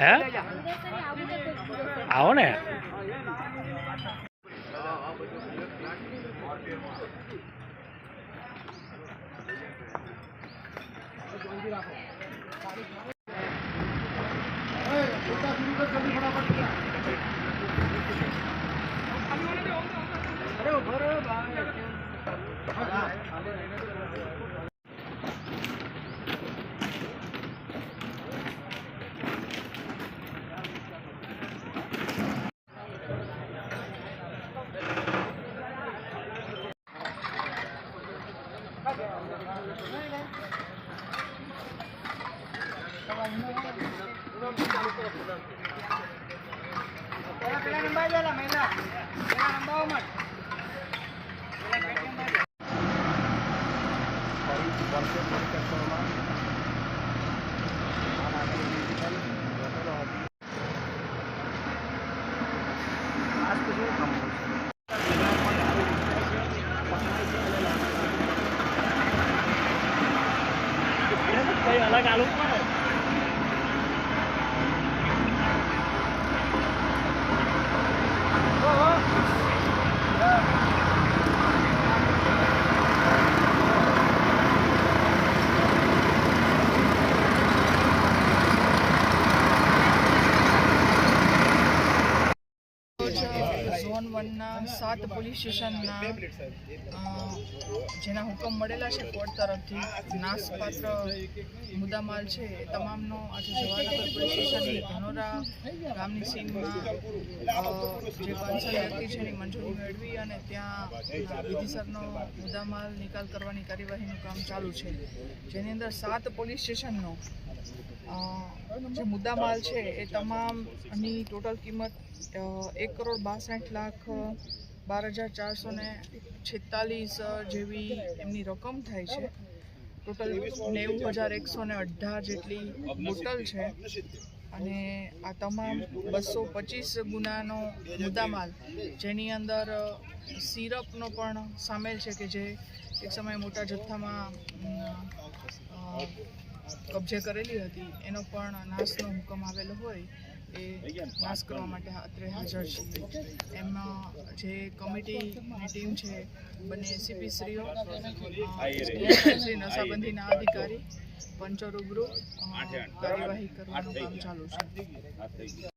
હે? આવો ને? রাখো પેલા નંબર પેલા મહિલા પેલા નંબર મળ પેલા number quay ra lúc quá rồi Thank you. Zone વનના સાત પોલીસ સ્ટેશનના જેના હુકમ મળેલા છે કોર્ટ તરફથી, નાશપાત્ર મુદ્દામાલ છે એ તમામનો આજે જવાહરનગર પોલીસ સ્ટેશનની ધનોરા ગામની સીમમાં જે કોન્સલ વ્યક્તિ છે એની મંજૂરી મેળવી અને ત્યાં વિધિસરનો મુદ્દામાલ નિકાલ કરવાની કાર્યવાહીનું કામ ચાલુ છે. જેની અંદર સાત પોલીસ સ્ટેશનનો જે મુદ્દામાલ છે એ તમામની ટોટલ કિંમત એક કરોડ બાસઠ લાખ બાર હજાર ચારસો ને છેતાલીસ જેવી એમની રકમ થાય છે. ટોટલ નેવું હજાર એકસો ને અઢાર જેટલી બોટલ છે. અને આ તમામ બસો પચીસ ગુનાનો મુદ્દામાલ, જેની અંદર સિરપનો પણ સામેલ છે કે જે એક સમયે મોટા જથ્થામાં કબજે કરેલી હતી. એનો પણ નાશનો હુકમ આવેલો હોય એ નાશ કરવા માટે અત્રે હાજર છે. એમાં જે કમિટીની ટીમ છે, બંને એસીપીશ્રીઓ શ્રી નશાબંધીના અધિકારી પંચો રૂબરૂ કાર્યવાહી કરવાનું કામ ચાલુ છે.